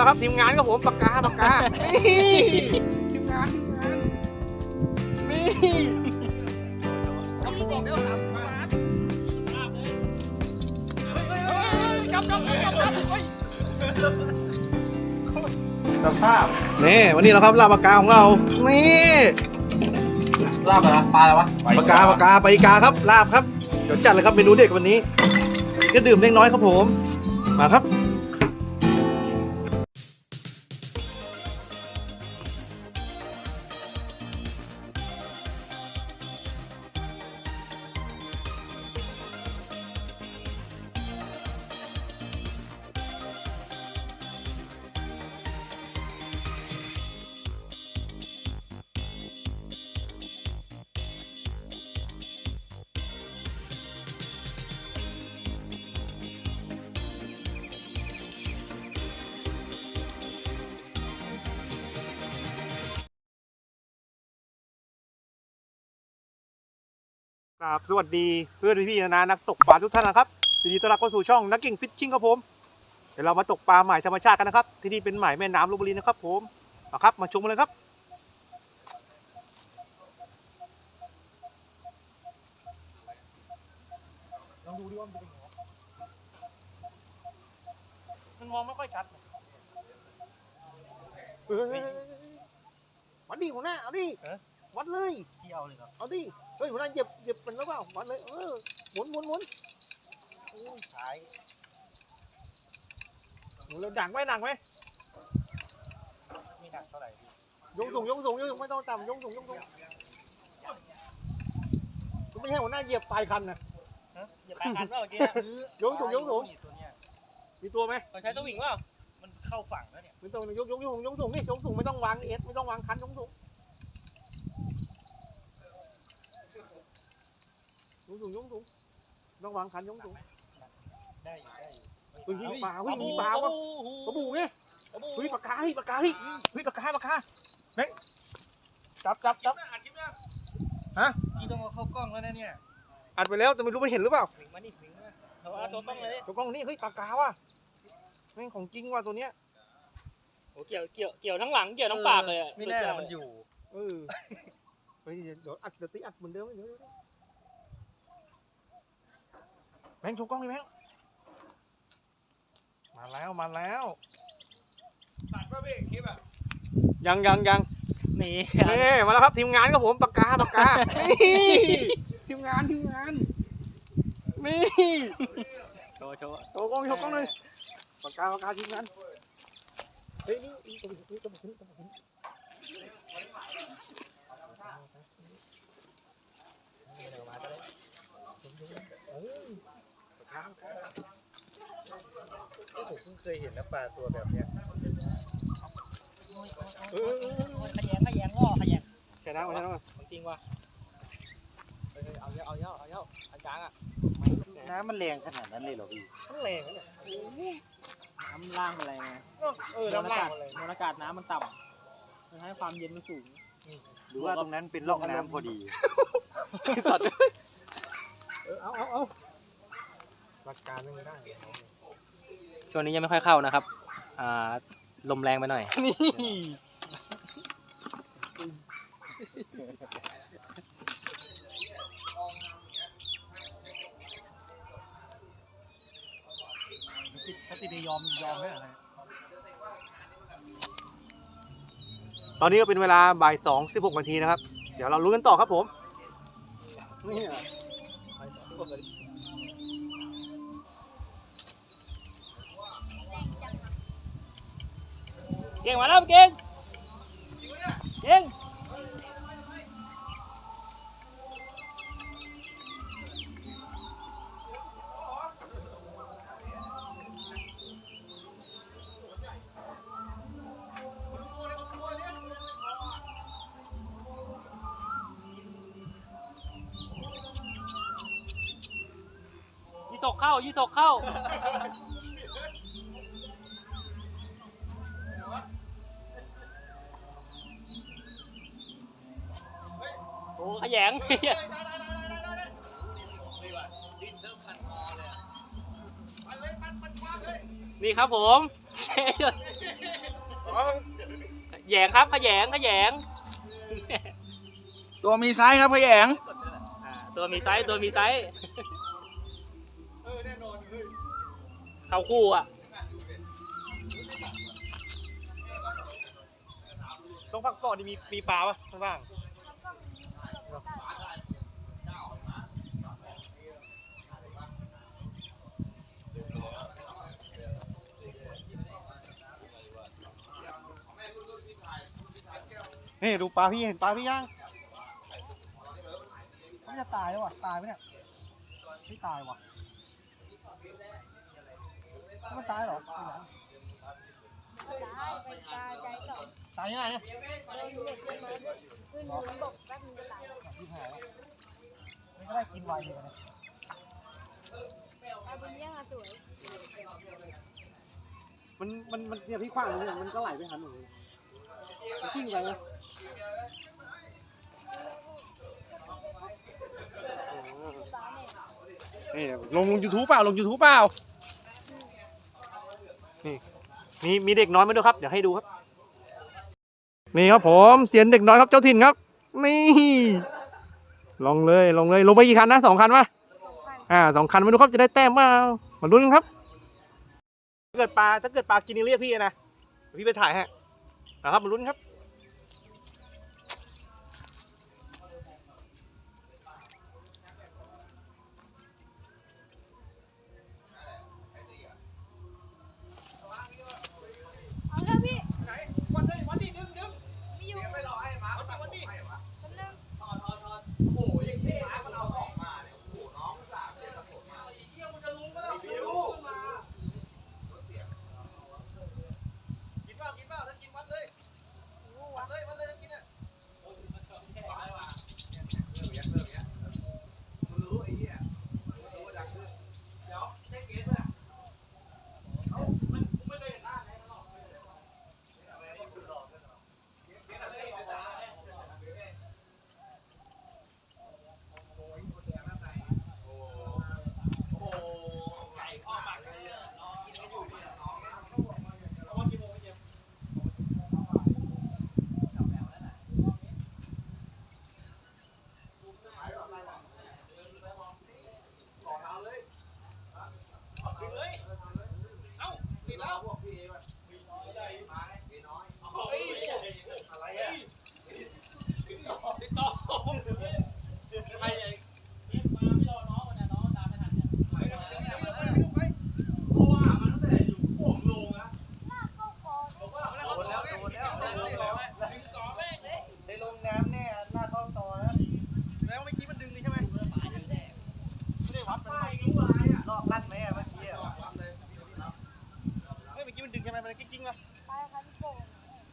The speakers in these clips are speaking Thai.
แล้วครับทีมงานครับผมปากกาปากกานี่ทีมงานทีมงานนี่ครับบอกเดี๋ยวสามมาจับจับจับจับเฮ้ยสภาพนี่วันนี้เราครับลาบปากกาของเรา นี่ลาบอะไรปลาอะไรวะปากกาปากกาไปกาครับลาบครับเดี๋ยวจัดเลยครับเมนูเด็ดวันนี้ก็ดื่มเล็กน้อยครับผม มาครับ ครับสวัสดีเพื่อนพี่ๆนะนักตกปลาทุกท่านนะครับยินดีต้อนรับเข้าสู่ช่องนักกิ่งฟิชชิ่งครับผมเดี๋ยวเรามาตกปลาหมายธรรมชาติกันนะครับ ที่นี่เป็นหมายแม่น้ำลพบุรีนะครับ ผมมาครับ มาชมกันเลยครับ ลองดูดิว่ามันเป็นยังไงมันมองไม่ค่อยชัดเฮ้ยวัดดิหัวหน้าเอาดิ วัดเลยเที่ยวเลยครับเอาดิเฮ้ยหัวหน้าเหยียบเหยียบเป็นแล้วเปล่าวัดเลยเออหมุนหมุนหมุนโอ้ยขายหมุนแล้วดังไหมดังไหมไม่หนักเท่าไหร่พี่ยกสูงยกสูงยกสูงไม่ต้องต่ำยกสูงยกสูงไม่ใช่หัวหน้าเหยียบปลายคันนะอย่าแปลกันเปล่าเมื่อกี้ยกสูงยกสูงนี่ตัวเนี้ยมีตัวไหมเราใช้สวิงเปล่ามันเข้าฝั่งแล้วเนี่ยไม่ต้องยกยกยกสูงยกสูงนี่ยกสูงไม่ต้องวางเอสไม่ต้องวางคันยกสูง ยกสูงยกสูงต้องวางคันยกสูงได้อยู่ได้อยู่เฮ้ยมีปลาเฮ้ยมีปลาวะกระบูไงกระบูเฮ้ยปากกาเฮ้ยปากกาเฮ้ยเฮ้ยปากกาปากกาเฮ้ยจับจับจับพี่ต้องเอาเข้ากล้องแล้วนะเนี่ยอัดไปแล้วแต่ไม่รู้มันเห็นหรือเปล่าสวิงมาดิสวิงมาเราเอาโชว์กล้องเลยดิตัวกล้องนี่เฮ้ยปากกาว่ะแม่งของจริงว่ะตัวเนี้ยโอ้เกี่ยวเกี่ยวเกี่ยวทั้งหลังเกี่ยวทั้งปากเลยอะไม่แน่ละมันอยู่เออเฮ้ยเดี๋ยวเดี๋ยวอัดเดี๋ยวตีอัดเหมือนเดิมเดี๋ยวเดี๋ยวเดี๋ยว แม่งโชว์กล้องเลยแม่งมาแล้วมาแล้ว ตัดป่ะพี่คลิปอะยังยังยังนี่นี่มาแล้วครับทีมงานครับผมปากกาปากกานี่ทีมงานทีมงานนี่โชว์โชว์โชว์กล้องโชว์กล้องเลยปากกาปากกาทีมงานเฮ้ยนี่นี่ตัวนี้ตัวนี้ตัวนี้ ผมเพิ่งเคยเห็นนะปลาตัวแบบเนี้ยเออขยงขยงล่อขยงใช่น้ำมาใช่น้ำมจริงว่ะเอาเยอะเอาเยอะเอาเยอะอันจางอะน้ำมันแรงขนาดนั้นเลยเหรอพี่มันแรงนะเนี่ยน้ำล่างมันรไงเออมวลน้ำอาลากาศเลมวลอากาศน้ำมันต่ำมันให้ความเย็นมันสูงหรือว่าตรงนั้นเป็นร่องน้ำพอดีสัตว์ เออเอาเอาเอา หลักการไม่ได้ช่วงนี้ยังไม่ค่อยเข้านะครับ อ่า ลมแรงไปหน่อย นี่ถ้าติดยอมยอมไหมอะไรตอนนี้ก็เป็นเวลาบ่ายสองสิบหกนาทีนะครับ เดี๋ยวเราลุ้นกันต่อครับผม นี่ เก่งมาแล้วเก่งเก่ง ผมแหยงครับขยงขยง ตัวมีไซส์ครับพะแยงอ่าตัวมีไซส์ตัวมีไซส์เข้าคู่อะตรงฝั่งก่อนนี่มีมีปลาปะข้างล่าง นี่ดูปลาพี่เห็นปลาพี่ยังมันจะตายแล้วว่ะตายไหมเนี่ยไม่ตายว่ะมันตายเหรอไม่ตายไปตาใจก่อนตายยังไงเนี่ยโดนเหล็กขึ้นมาขึ้นหนุนบอกแป๊บนึงจะตายที่หายแล้วไม่ก็ได้กินไวเลยนะตาบนเนี้ยสวยมันมันมันเนี่ยพี่ขว้างตรงนี้มันก็ไหลไปหันหนูเลยมันกิ้งไปนะ นี่ลงลงยูทูบเปล่าลงยูทูบเปล่านี่มีมีเด็กน้อยมาด้วยครับเดี๋ยวให้ดูครับ นี่ครับผมเสียนเด็กน้อยครับเจ้าถิ่นครับ นี่ลงเลยลงเลยลงไปกี่คันนะสองคันปะสองพันอ่าสองคันไม่รู้ครับจะได้แต้มเปล่ามาลุ้นกันครับถ้าเกิดปลาถ้าเกิดปลากินนี่เรียกพี่นะเดี๋ยวพี่ไปถ่ายฮะนะครับมาลุ้นครับ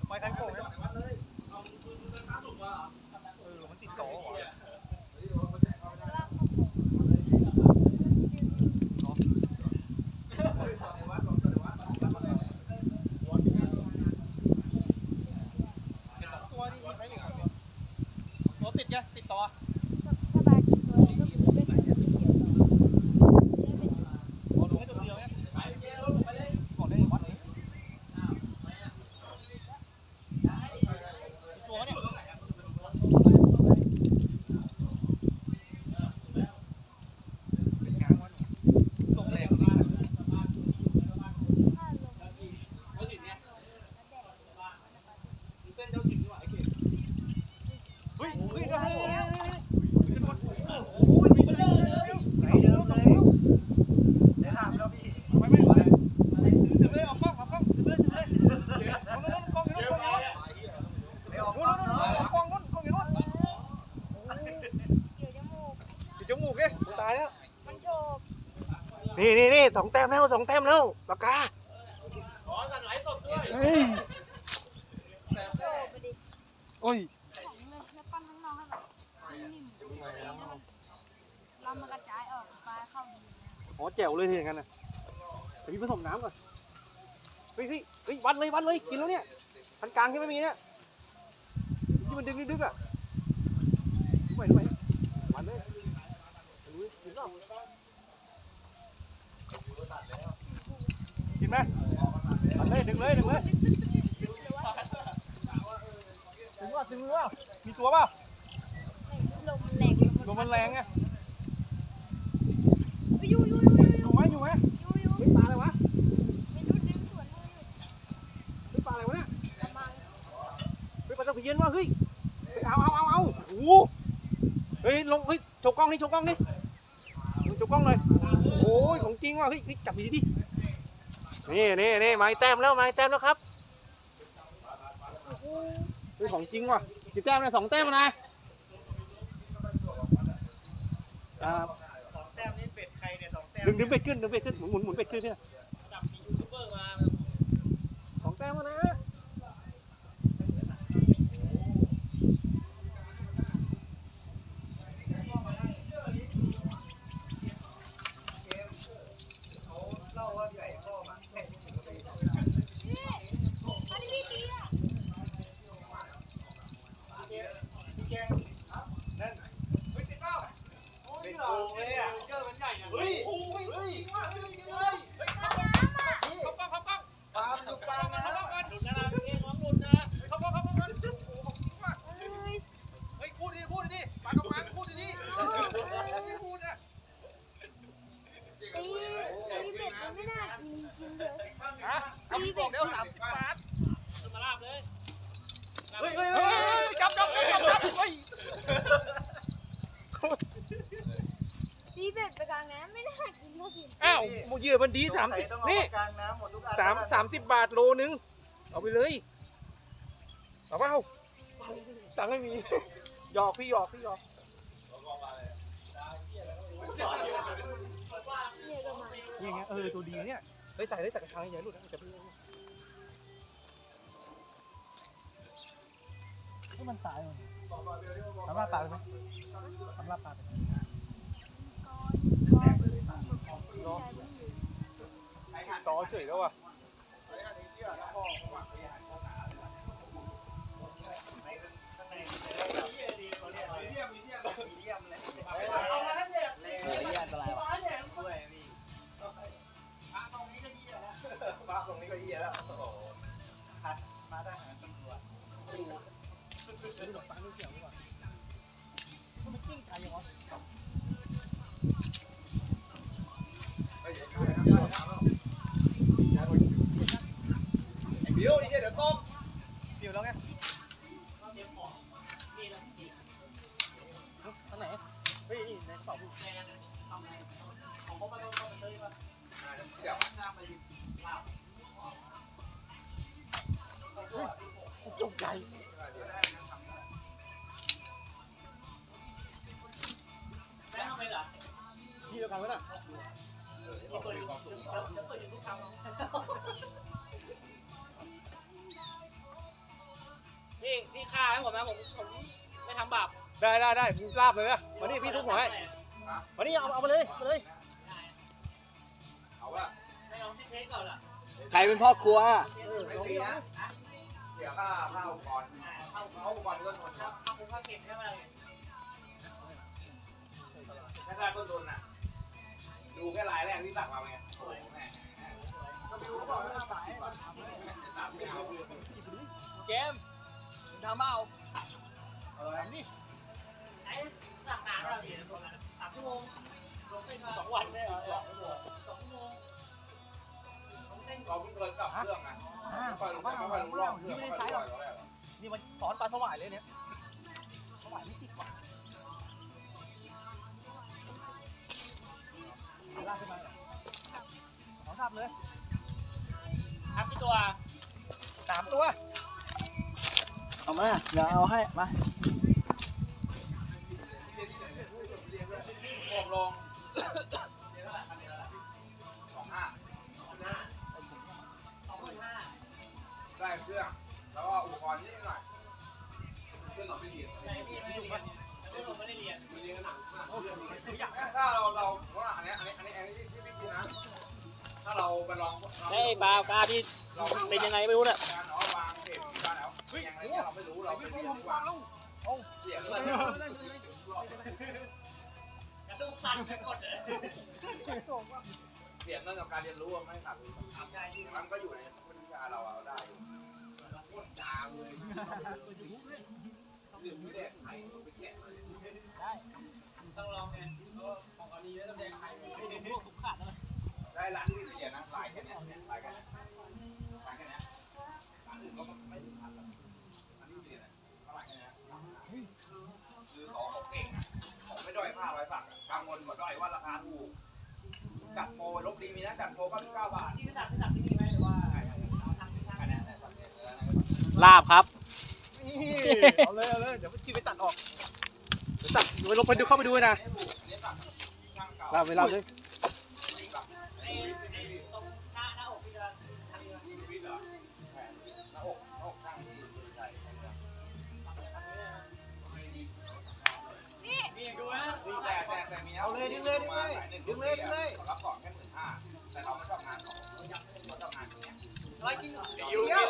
ไปทางโก่งเลยเออมันติดต่อเหรอ ตัวนี่มีใครหนึ่งตัวติดไงติดต่อ สบายดีตัวก็คือไม่เป็นเกี่ยวต่อ อ๋อลงให้ตัวเดียวไงบอกได้วัดเลยตัวเนี่ยเป็นงานวัดลงแรงเลย ถ้าลง เฮ้ยเฮ้ยเฮ้ยเฮ้ยเฮ้ย ไหนเดิมเลยได้ถามแล้วพี่ ไปไม่ไหวถือถือไปเลยออกกล้องออกกล้องถือไปเลยถือไปเลยนู้นนู้นกล้องอยู่นู้นกล้องอยู่นู้น ไม่ออก นู้นนู้นนู้นออกกล้องนู้นกล้องอยู่นู้น เกี่ยวจมูก ติดจมูกเอ้ตายแล้ว มันโฉบ นี่นี่นี่ สองแต้มแล้วสองแต้มแล้วปากกาเฮ้ยโฉบไปดิโอ้ยของเลยแล้วปั้นข้างนอกให้แบบนิ่มๆให้มันลำมันกระจายออกปลาเข้าดีนะอ๋อแจ๋วเลยทีอย่างนั้นนะเดี๋ยวพี่ผสมน้ำก่อนเฮ้ยเฮ้ยเฮ้ยวัดเลยวัดเลยกินแล้วเนี่ยพันกลางที่ไม่มีเนี่ยที่มันดึงดึกๆอะดูไปดูไปวัดเลยดูดิกินเปล่า กินไหมวัดเลยดึงเลยดึงเลยถึงมือเปล่ามีตัวเปล่าลมแรงลมมันแรงไงยูยูยูยูอยู่ไหมอยู่ไหมยูยูเฮ้ยปลาอะไรวะไม่รู้ดึงสวนเลยเฮ้ยปลาอะไรวะเนี่ยกระมังเฮ้ยปลาตะเพียนวะเฮ้ยเฮ้ยเอาเอาเอาเอาโอ้โหเฮ้ยลงเฮ้ยโชว์กล้องนี่โชว์กล้องนี่ กล้องหน่อยโอ้ยของจริงว่ะเฮ้ยเฮ้ยจับดีดินี่นี่นี่ไม้แต้มแล้วไม้แต้มแล้วครับเฮ้ยของจริงว่ะกี่แต้มนะสองแต้มนะอ่าสองแต้มนี่เป็ดใครเนี่ยสองแต้มดึงดึงเบ็ดขึ้นดึงเบ็ดขึ้นหมุนหมุนหมุนเบ็ดขึ้นเนี่ยสองแต้มแล้วนะ เล่าว่าไก่ข้อมาแข่ง อันนี้พี่ตีอะ นั่นเป็นโกงเลยอะเฮ้ยโอ้ยเฮ้ยปลาอยู่กลางน้ำ หลุดนะนะพี่น้องหลุดนะ เฮ้ยพูดดิพูดดิปลากระมังพูดดิไม่พูดอะ ตีตีเบ็ดมันไม่น่ากินจริงเลย ฮะเอาพี่บอกเดี๋ยวสามสิบบาท ขึ้นมาลาบเลย เฮ้ยเฮ้ยเฮ้ยจับจับจับจับจับเฮ้ย ตีเบ็ดไปกลางน้ำไม่น่ากินเท่ากิน อ้าวหมูเหยื่อมัน ดีสามสิบนี่กลางน้ำหมดทุกอันสามสามสิบบาทโลนึง เอาไปเลยเอาเปล่าตังค์ไม่มีหยอกพี่หยอกพี่หยอกเนี่ยก็มานี่ไงเออตัวดีเนี่ยเฮ้ยใส่ได้ใส่กระชังใหญ่หลุดนะจะพี่ให้มันตายมันทำลาบปลาไปไหมทำลาบปลาไปไหมก้อนก้อน ต่อเฉยแล้วอะปลาตรงนี้ก็เยี่ยแล้วโอ้โหมาได้หาตำรวจมันกิ้งไก่ยัง วะบิวเดี๋ยวตกเดี๋ยวแล้วไงทางไหนเฮ้ยในสอบจบใจแต้มทำไมเหรอที่เดียวกันไหมน่ะพี่ พี่ฆ่าให้ผมนะผมผมไม่ทำบาปได้ได้ได้ลาบเลยอะมานี่พี่ทุบหัวให้มานี่เอาเอามาเลยมาเลยเอาว่าไม่เอาที่เทสก่อนล่ะใครเป็นพ่อครัวไม่ตีนะเดี๋ยวข้าข้าอุปกรณ์เอาอุปกรณ์ก็ทนนะทำเป็นข้าวเก็บใช่ไหมถ้าข้าต้นทุนน่ะ ดูแค่ลายแรกที่สั่งมาไงโอ้โหแม่ก็บิวเขาบอกว่าสายสามสิบเจม ทำเปล่าเออนี่ไอ้หลักนาเราเนี่ยสามชั่วโมงลงเส้นสองวันได้เหรอสองชั่วโมงลงเส้นเราเพิ่งเคยกลับเครื่องอะไม่ค่อยรู้ไม่ค่อยรู้รอบเครื่องไม่ค่อยรู้รอบแล้วนี่มันสอนปลาสวายเลยเนี่ยสวายไม่ติดว่ะลากขึ้นมาของทับเลยครับพี่ตัวสามตัว เอามาเดี๋ยวเอาให้มาผมลงสองห้าสองห้าได้เครื่องแล้วก็อุปกรณ์นิดหน่อยเครื่องเราไม่ดีแต่พี่ไม่ได้เรียนแต่ผมไม่ได้เรียนมีเรียนหนักมากถ้าเราเราว่าอันนี้อันนี้อันนี้อันนี้ที่พี่กินนะถ้าเราไปลองไอ้ปลาปลาที่เป็นยังไงไม่รู้เนี่ย กระดูกสั่นไปหมดเลยเสียงเรื่องกับการเรียนรู้ไม่ขาดเลยมันก็อยู่ในวิชาเราเอาได้โคตรจางเลยดื่มไม่แดกไข่ไปแกะเลยต้องลองไงเพราะว่ของอันนี้ต้องแดงไข่ไม่ได้พวกทุกขาดแล้วได้ร้าน ว่าด้อยว่าราคาถูกจัดโปรลบดีมีนะจัดโปรก็เก้าบาทที่จัดไปตัดที่นี่ไหมหรือว่าอันนี้ยเนี่ยสัตว์เนี่ยเนื้อนะลาบครับ นี่เอาเลยเอาเลยเดี๋ยวพี่ไปตัดออกเดี๋ยวตัดเดี๋ยวลงไปดูเข้าไปดูนะอันนี้ตัดช่างเก่า ลาเวลาเลย เอาเลยดึงเลยดึงเลยดึงเลยดึงเลยรับของแค่หมื่นห้าแต่เราไม่ชอบงานของเราชอบงานอย่างเงี้ยร้อยกินเดี๋ยว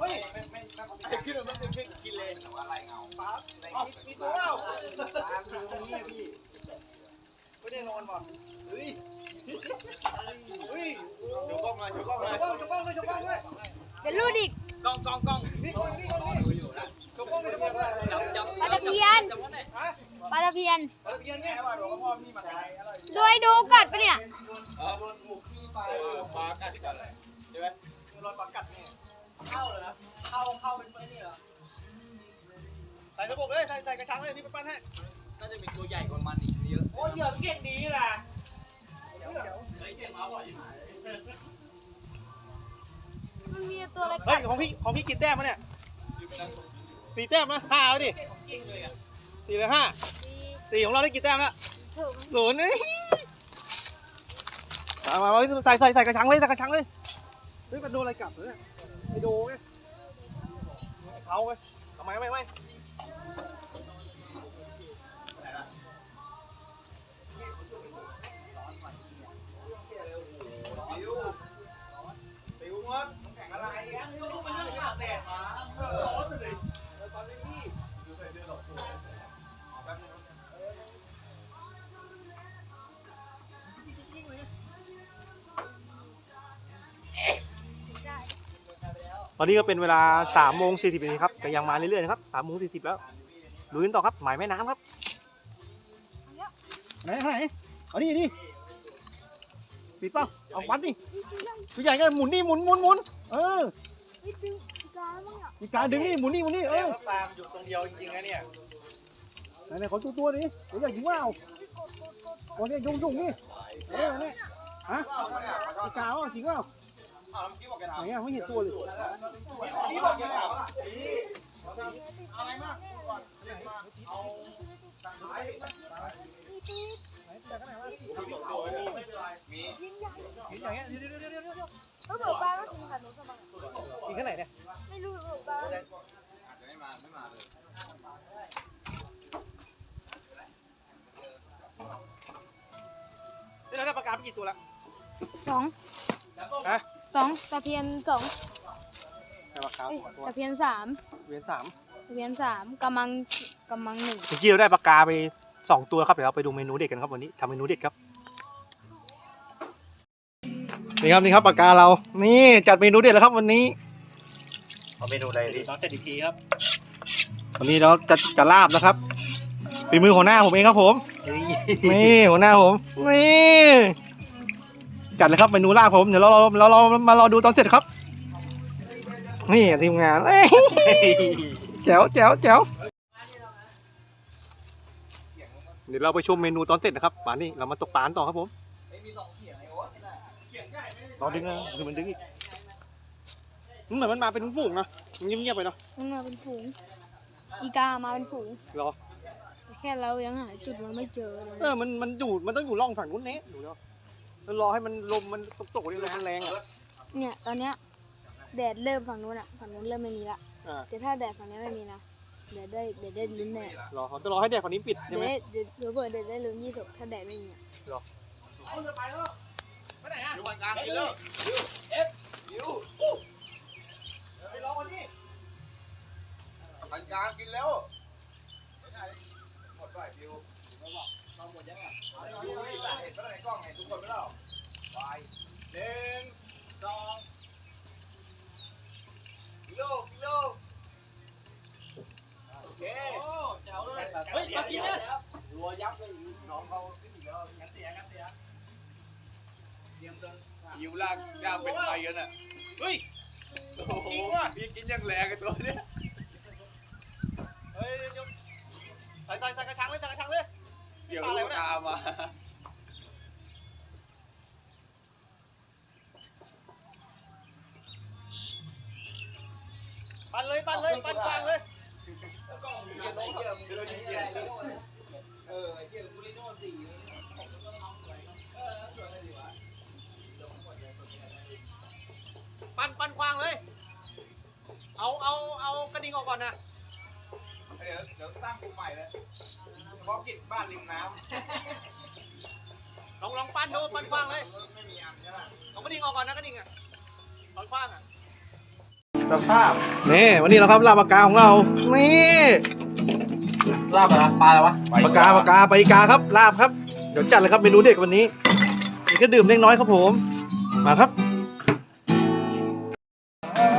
เฮ้ยไม่ไม่ไม่ขึ้นมาไม่ขึ้นกินเลยแต่ว่าไล่เงาปั๊บในมีตัวเราตามดูนี่พี่ไม่ได้นอนบ่เฮ้ยเฮ้ยโชว์กล้องเลยโชว์กล้องเลยโชว์กล้องเลยโชว์กล้องเลยเดี๋ยวรูดอีกกล้องกล้องกล้องนี่คนนี่คนนี่โชว์กล้องเลยโชว์กล้องเลยจับจับ ปลาตะเพียนจับว่าไหนปลาตะเพียนอะไรเพี้ยนเนี่ยบอกว่าพ่อมีมาขายอะไรด้วยดูกัดปะเนี่ยเออโดนถูกขี้ไปปลากัดกันเลยใช่ไหมโดนปลากัดเนี่ยเข้าเหรอเข้าเข้าเป็นไอ้นี่เหรอใส่กระบอกเลยใส่ใส่กระชังเลยที่ไปปั้นให้น่าจะมีตัวใหญ่กว่ามันอีกเยอะโอ้ยเหยื่อเก่งดีล่ะไอ้เก่งมาบ่อยมันมีตัวอะไรเฮ้กัยดของพี่ของพี่กี่แต้มมาเนี่ย สี่แต้มนะห้าเอาดิเก่งของจริงเลยอะสี่เลยห้าสี่ของเราได้กี่แต้มแล้วถูกศูนย์นี่มามามาใส่ใส่ใส่กระชังเลยใส่กระชังเลยเฮ้ยมันโดนอะไรกัดเหรอเนี่ยไอโดไงไอ้เขาไงทำไมไม่ไม่ ตอนนี้ก็เป็นเวลาสามโมงสี่สิบนาทีครับก็ยังมาเรื่อยๆนะครับสามโมงสี่สิบแล้วลุยกันต่อครับ หมายแม่น้ำครับไหนไหนเอาดิดิปิดเปล่าเอาวัดดิตัวใหญ่ก็หมุนนี่หมุนหมุนหมุนเออนี่ดึงกามั้งอะมีการดึงนี่หมุนนี่หมุนนี่เออตามอยู่ตรงเดียวจริงๆนะเนี่ยไหนไหนขอตัวตัวนี้ตัวใหญ่จริงว่าเอาตัวนี้ยุ่งยุ่งนี่เออเนี่ยฮะมีกาวอะจริงว่า ไหถามนอะไม่เห็นตัวเลยเมื่อกี้บอกแกาอะไรมากเอาสั่งไม้มียิ่งใหญ่กินอย่างเงี้ยเดี๋ยวเดี๋ยวเดี๋ยวเดี๋ยวเดี๋ยวแล้วเบิกปลาก็กินขนมสมังกินแค่ไหนเนี่ยไม่รู้เบิกปลาอาจจะไม่มาไม่มาเลยเราได้ปลากาไปกี่ตัวแล้วสองฮะ สองตะเพียนสองได้ปลากาเอ้ยสองตัวตะเพียนสามเวียนสามตะเพียนสามกำมังกำมังหนึ่งเมื่อกี้เราได้ปลากาไปสองตัวครับเดี๋ยวเราไปดูเมนูเด็ดกันครับวันนี้ทำเมนูเด็ดครับนี่ครับนี่ครับปลากาเรา นี่จัดเมนูเด็ดแล้วครับวันนี้เอาเมนูอะไรดิตอนเสร็จอีกทีครับวันนี้เราจะจะลาบนะครับฝีมือหัวหน้าผมเองครับผม นี่หัวหน้าผมนี่ จัดเลยครับเมนูลาบผมเดี๋ยวเราเราเราเรามารอดูตอนเสร็จครับ นี่ทีมงานเอ้ยแจ๋วแจ๋วแจ๋วเดี๋ยวเราไปชมเมนูตอนเสร็จนะครับป่านนี้เรามาตกปลากันต่อครับผมไม่มีสองเขียงไอ้โอ๊ตเขียงใหญ่ไม่ได้รอดึงนะคือมันดึงอีกมันเหมือนมันมาเป็นฝูงนะมันเงียบๆไปเนาะมันมาเป็นฝูง อีกามาเป็นฝูงรอแค่เรายังหาจุดมันไม่เจอเลยเออมันมันอยู่มันต้องอยู่ร่องฝั่งนู้นเนี้ดูแล้วแล้ว รอให้มันลมมันตกๆนี่ลมมันแรงอะเนี่ยตอนเนี้ยแดดเริ่มฝั่งนู้นอะฝั่งนู้นเริ่มไม่มีละอ่าแต่ถ้าแดดฝั่งนี้ไม่มีนะเดี๋ยวได้เดี๋ยวได้ลุ้นแน่รอเขาจะรอให้แดดฝั่งนี้ปิดเดี๋ใช่ยวไหมได้เดี๋ยวเดี๋ยวเปิดเดี๋ยวได้ลุ้นยี่สิบถ้าแดดไม่มีอะอยู่วันกลางกินแล้วเอฟยูไปรอคนนี้วันกลางกินแล้วหมดไปฟิวเราหมดยังไงดูนี่เห็นปะในกล้องเห็นทุกคนไหมล่ะไปหนึ่งสองกิโลกิโล เคเจ้าเลยเฮ้ยมากินเลย รัวยับ เขาขึ้นอีกแล้วงั้นเสียงั้นเสียเตรียมตัวหิวลากยาเป็นไฟกันอะเฮ้ยโอ้โหพี่กินยังแรงกันตัวเนี้ยเฮ้ยยวใส่ใส่ใส่กระชังเลยใส่กระชังเลยเดี๋ยวลูกตามมา ปั่นปั่นกวางเลย เอาเอาเอากระดิ่งออกก่อนนะ เดี๋ยวเดี๋ยวตั้งกูใหม่เลยเฉพาะกิจบ้านริมน้ลองลองปั่นดูปั่นกวางเลยำไม่มีอันใช่ไหมเอากระดิ่งออกก่อนนะกระดิ่งอะตอนกว้างอะ สภาพนี่วันนี้เราครับลาปากกาของเรา นี่ลาบอะไรปลาอะไรวะปากกาปากกาไปกาครับลาบครับ เดี๋ยวจัดเลยครับเมนูเด็กวันนี้มีก็ดื่มเล็กน้อยครับผม มาครับ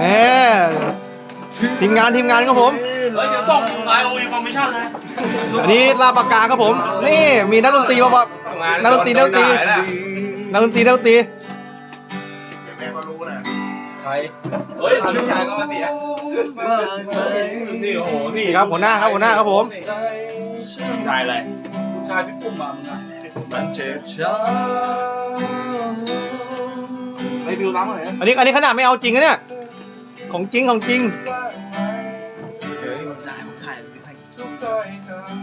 แหมทีมงานทีมงานครับผม เฮ้ยเดี๋ยวส่งสายโอเอฟอร์เมชั่นเลยอันนี้ลาปากกาครับผม นี่มีนักดนตรีมาบอกนักดนตรีนักดนตรีนักดนตรีนักดนตรีใครเฮ้ยลูกชายก็มาเสียนี่โอ้โหนี่ครับหัวหน้าครับหัวหน้าครับผมได้เลยลูกชายพี่ปุ้มมามึงอะมันเจ็บช้ำไอ้บิวล้างหน่อยนะอันนี้อันนี้ขนาดไม่เอาจริงนะเนี่ย ของจริงของจริง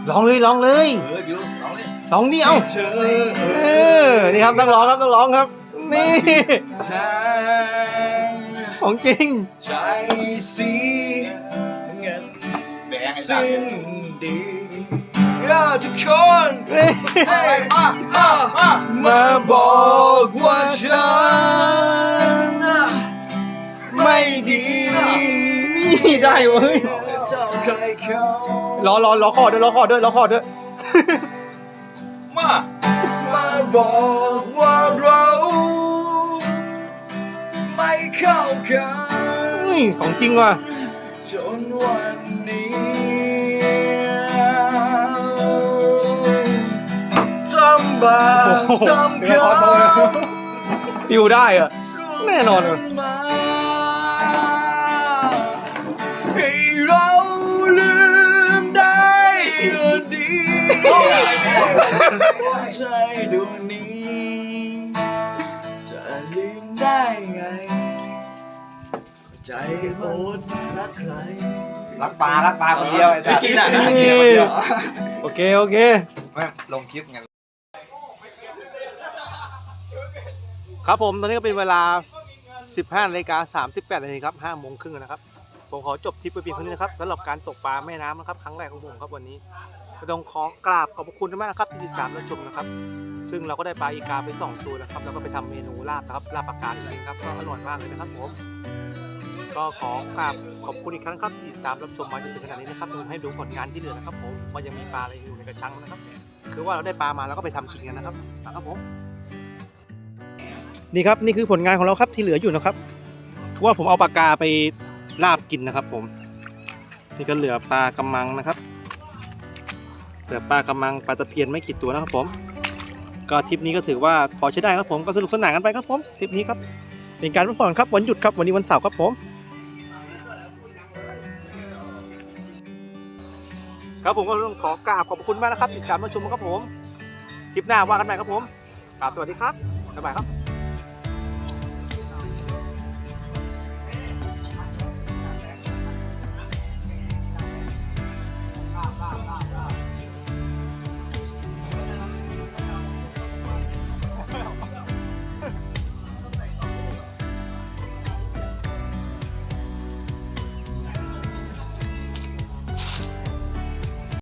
ลองเลยลองเลยเอออยู่น้องนี่ลองนี่เอาเออนี่ครับต้องร้องครับต้องร้องครับ นี่ ของจริง ใจสีเงินแดงไอ้สัตสิ้ว์นดีอยากทุกคนนี่มามามามาบอกว่าฉัน ไม่ดีนี่ได้เว้ยเจ้าใครเขารอรอรอคอด้วยรอคอด้วยรอคอด้วยมามาบอกว่าเราไม่เข้ากันนี่ของจริงว่ะจนวันนี้ทำบาปทำเดี๋ยวเขาขอโทษฟิวได้อะแน่นอนเลย ใจดวงนี้ จะลืมได้ไง ใจหมดรักใครรักปลารักปลาคนเดียวไอ้สัตว์กินอะรักเดียวคนเดียวโอเค โอเค ไม่ลงคลิปไงครับผม ตอนนี้ก็เป็นเวลา 15นาฬิกา38นาทีครับ5โมงครึ่งนะครับ ผมขอจบทริปไปเพียงเท่านี้นะครับสำหรับการตกปลาแม่น้ำนะครับ ครั้งแรกของผมครับวันนี้ก็ต้องขอกราบขอบคุณมากนะครับที่ติดตามและชมนะครับ ซึ่งเราก็ได้ปลาอีกาไปสองตัวนะครับแล้วก็ไปทำเมนูลาบนะครับลาบปลากกาเองครับก็อร่อยมากเลยนะครับผมก็ขอกราบขอบคุณอีกครั้งครับที่ติดตามรับชมมาจนถึงขนาดนี้นะครับผมให้ดูผลงานที่เหลือนะครับผมว่ายังมีปลาอะไรอยู่ในกระชังนะครับ คือว่าเราได้ปลามาแล้วก็ไปทำกินกันนะครับนะครับผมนี่ครับนี่คือผลงานของเราครับที่เหลืออยู่นะครับว่าผมเอาปากกาไป ลาบกินนะครับ ผม นี่ก็เหลือปลากำมังนะครับ เหลือปลากำมังปลาตะเพียนไม่กี่ตัวนะครับ ผม ก็ทริปนี้ก็ถือว่าพอใช้ได้ครับผมก็สนุกสนานกันไปครับผมทริปนี้ครับเป็นการพักผ่อนครับวันหยุดครับวันนี้วันเสาร์ครับผม ครับผมก็ต้องขอกราบขอบคุณมากนะครับติดตามรับชมครับผมทริปหน้าว่ากันใหม่ครับผมกราบสวัสดีครับบ๊ายบายครับ